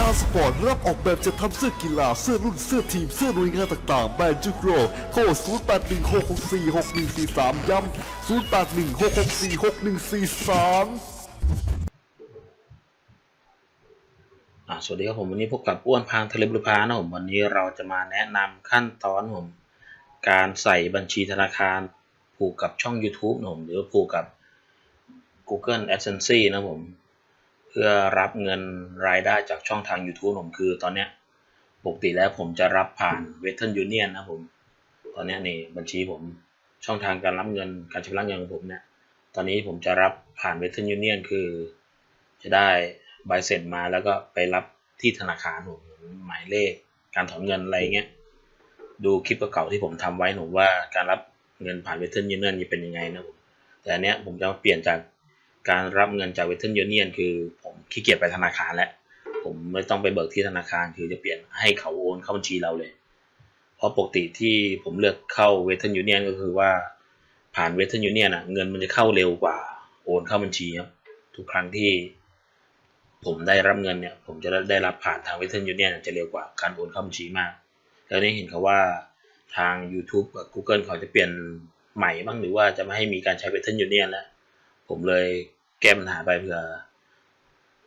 JR Sport รับออกแบบจะทำเสื้อกีฬาเสื้อรุ่นเสื้อทีมเสื้อหน่วยงานต่างๆแบรนด์จุกโรโค้ด0816646143 ย้ำ0816646143อ่าสวัสดีครับผมวันนี้พบกับอ้วนพางทะเลบุรพานะผมวันนี้เราจะมาแนะนำขั้นตอนผมการใส่บัญชีธนาคารผูกกับช่อง YouTube นะผมหรือผูกกับ Google Adsense นะผม เพื่อรับเงินรายได้จากช่องทาง YouTube ผมคือตอนเนี้ยปกติแล้วผมจะรับผ่าน Western Union นะผม ตอนนี้นี่บัญชีผมช่องทางการรับเงินการชำระเงินของผมเนี่ยตอนนี้ผมจะรับผ่าน Western Union คือ จะได้ใบเสร็จมาแล้วก็ไปรับที่ธนาคารผมหมายเลขการถอนเงินอะไรเงี้ยดูคลิปเก่าๆที่ผมทำไว้ผมว่าการรับเงินผ่านเวทเทิร์นยูเนียนจะเป็นยังไงนะผมแต่อันเนี้ยผมจะเปลี่ยนจาก การรับเงินจากเวทเทิร์นยูเนียนคือผมขี้เกียจไปธนาคารแล้วผมไม่ต้องไปเบิกที่ธนาคารคือจะเปลี่ยนให้เขาโอนเข้าบัญชีเราเลย เพราะปกติที่ผมเลือกเข้าเวทเทิร์นยูเนียนก็คือว่าผ่านเวทเทิร์นยูเนียนอะเงินมันจะเข้าเร็วกว่าโอนเข้าบัญชีครับทุกครั้งที่ผมได้รับเงินเนี่ย ผมจะได้รับผ่านทางเวทเทิร์นยูเนียนจะเร็วกว่าการโอนเข้าบัญชีมาก แล้วนี่เห็นเขาว่าทาง YouTube กับ Google เขาจะเปลี่ยนใหม่บ้างหรือว่าจะไม่ให้มีการใช้เวทเทิร์นยูเนียนแล้ว ผมเลยแก้ปัญหาไปเพื่อ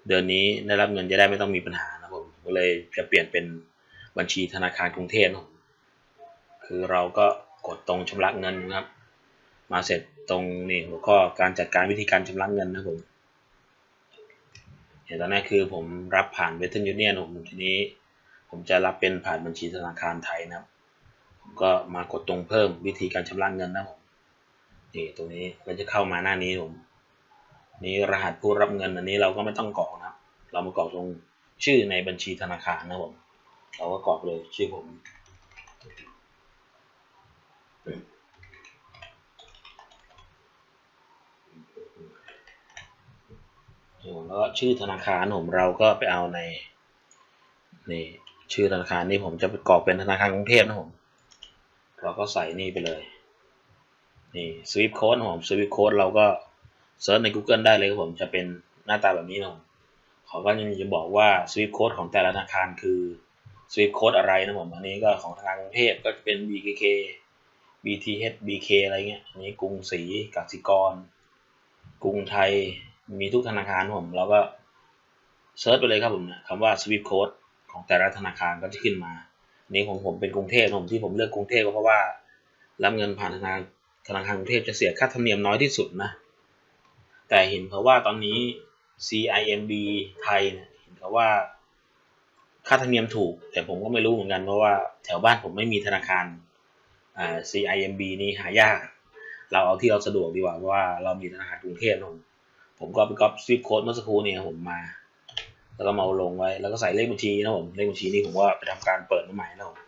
เดือนนี้ได้รับเงินจะได้ไม่ต้องมีปัญหานะผมก็เลยจะเปลี่ยนเป็นบัญชีธนาคารกรุงเทพนะผมคือเราก็กดตรงชำระเงินนะครับ มาเสร็จตรงนี่หัวข้อการจัดการวิธีการชำระเงินนะผมเห็นตอนนี้คือผมรับผ่านเวทเทิร์นยูเนียนผมทีนี้ ผมจะรับเป็นผ่านบัญชีธนาคารไทยนะครับ ผมก็มากดตรงเพิ่มวิธีการชำระเงินนะผมนี่ตรงนี้เราจะเข้ามาหน้านี้ผม นี่รหัสผู้รับเงินอันนี้เราก็ไม่ต้องกรอกนะครับ เรามากรอกตรงชื่อในบัญชีธนาคารนะผม เราก็กรอกเลยชื่อผม แล้วก็ชื่อธนาคารผมเราก็ไปเอาในนี่ชื่อธนาคารนี่ผมจะไปกรอกเป็นธนาคารกรุงเทพนะผม เราก็ใส่นี่ไปเลย นี่สวิปโค้ดผมสวิปโค้ดเราก็ เซิร์ชใน Google ได้เลยครับผมจะเป็นหน้าตาแบบนี้นะผมเขาก็ยังจะบอกว่าสวิปโค้ดของแต่ละธนาคารคือสวิปโค้ดอะไรนะผมอันนี้ก็ของธนาคารกรุงเทพก็จะเป็น BKK BTH BK อะไรเงี้ยอันนี้กรุงศรีกสิกร กรุงไทยมีทุกธนาคารผมแล้วก็เซิร์ชไปเลยครับผมนะคำว่า Swift Code ของแต่ละธนาคารก็จะขึ้นมาอันนี้ของผมเป็นกรุงเทพผมที่ผมเลือกกรุงเทพก็เพราะว่ารับเงินผ่านธนาคารธนาคารกรุงเทพจะเสียค่าธรรมเนียมน้อยที่สุดนะ แต่เห็นเขาว่าตอนนี้ CIMB ไทยเนี่ยเห็นเขาว่า ค่าธรรมเนียมถูก แต่ผมก็ไม่รู้เหมือนกันเพราะว่าแถวบ้านผมไม่มีธนาคารอ่า CIMB นี่หายาก เราเอาที่เราสะดวกดีกว่าเพราะว่าเรามีธนาคารกรุงเทพนะผมก็ไปก๊อปสวิปโค้ดเมื่อสักครู่นี้ผมมา แล้วก็มาลงไว้ แล้วก็ใส่เลขบัญชีนะผมเลขบัญชีนี้ผมก็ไปทำการเปิดใหม่นะผม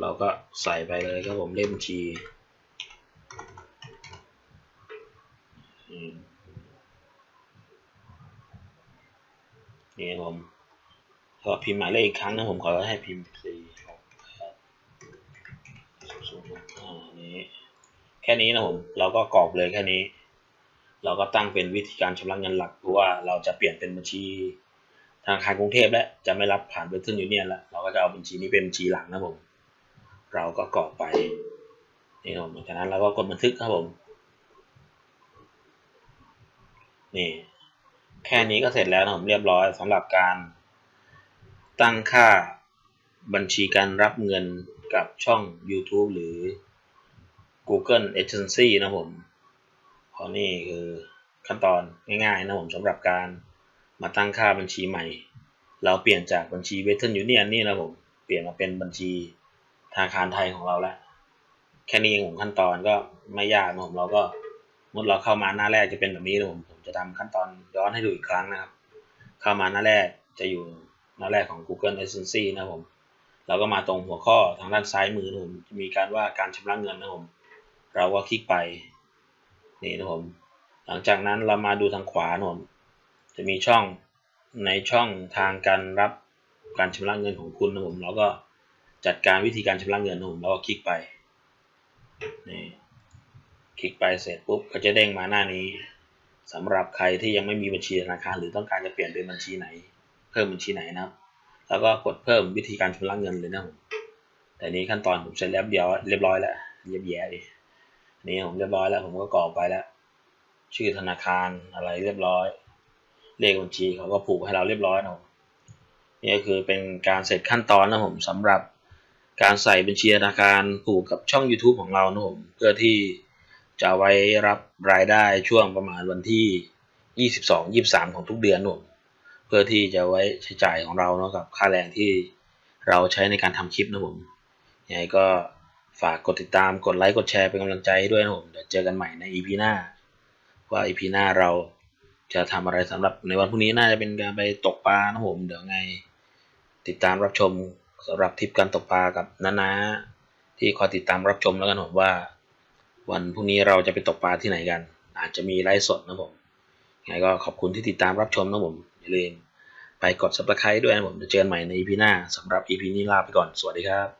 เราก็ใส่ไปเลยครับผมเลขบัญชีอืม นี่ผมก็พิมพ์หมายเลขอีกครั้งนะผมขอให้พิมพ์สี่หกแปดศูนย์อ่านี้แค่นี้นะผมเราก็กรอกเลยแค่นี้ เราก็ตั้งเป็นวิธีการชำระเงินหลักเพราะว่าเราจะเปลี่ยนเป็นบัญชีธนาคารกรุงเทพและจะไม่รับผ่านเวทเทิร์นยูเนียนแล้วเราก็จะเอาบัญชีนี้เป็นบัญชีหลักนะผม เราก็กรอกไปนี่ผมจากนั้นเราก็กดบันทึกครับผม นี่แค่นี้ก็เสร็จแล้วนะผมเรียบร้อยสำหรับการตั้งค่าบัญชีการรับเงินกับช่อง YouTube หรือ Google Agency นะผมเพราะนี่คือขั้นตอนง่ายๆนะผมสำหรับการมาตั้งค่าบัญชีใหม่ เราเปลี่ยนจากบัญชี Western Union นี่นะผมเปลี่ยนมาเป็นบัญชีธนาคารไทยของเราแล้ว แค่นี้เองผมขั้นตอนก็ไม่ยากนะผมเราก็ เมื่อเราเข้ามาหน้าแรกจะเป็นแบบนี้นะผมผมจะทำขั้นตอนย้อนให้ดูอีกครั้งนะครับ เข้ามาหน้าแรกจะอยู่หน้าแรกของ Google Agency นะผมเราก็มาตรงหัวข้อทางด้านซ้ายมือนะผมมีการว่าการชำระเงินนะผมเราก็คลิกไปนี่นะผมหลังจากนั้นเรามาดูทางขวานะผมจะมีช่องในช่องทางการรับการชำระเงินของคุณนะผมเราก็จัดการวิธีการชำระเงินนะผมเราก็คลิกไปนี่ คลิกไปเสร็จปุ๊บก็จะเด้งมาหน้านี้สำหรับใครที่ยังไม่มีบัญชีธนาคารหรือต้องการจะเปลี่ยนเป็นบัญชีไหน เพิ่มบัญชีไหนนะครับ แล้วก็กดเพิ่มวิธีการชำระเงินเลยนะผมแต่นี้ขั้นตอนผมเสร็จแล้วเดียวเรียบร้อยแล้วเรียบแย่ดินนี้ผมเรียบร้อยแล้วผมก็กรอกไปแล้ว ชื่อธนาคารอะไรเรียบร้อย เลขบัญชีเขาก็ผูกให้เราเรียบร้อยนะผมนี่ก็คือเป็นการเสร็จขั้นตอนนะผมสำหรับการใส่บัญชีธนาคารผูกกับช่อง YouTube ของเรานะผมเพื่อที่ จะไว้รับรายได้ช่วงประมาณวันที่ 22 23 ของทุกเดือนนะผมเพื่อที่จะไว้ใช้จ่ายของเราเนาะกับค่าแรงที่เราใช้ในการทำคลิปนะผมยังไงก็ฝากกดติดตามกดไลค์กดแชร์เป็นกำลังใจให้ด้วยนะผมเดี๋ยวเจอกันใหม่ใน EP หน้า ว่า EP หน้าเราจะทำอะไรสำหรับในวันพรุ่งนี้น่าจะเป็นการไปตกปลานะผมเดี๋ยวไง ติดตามรับชมสำหรับทริปการตกปลากับนานาที่คอยติดตามรับชมแล้วกันผมว่า วันพรุ่งนี้เราจะไปตกปลาที่ไหนกัน อาจจะมีไลฟ์สดนะผมยังไงก็ขอบคุณที่ติดตามรับชมนะผม อย่าลืมไปกด subscribe ด้วยนะผมจะเจอกันใหม่ใน EP หน้าสำหรับ EP นี้ลาไปก่อน สวัสดีครับ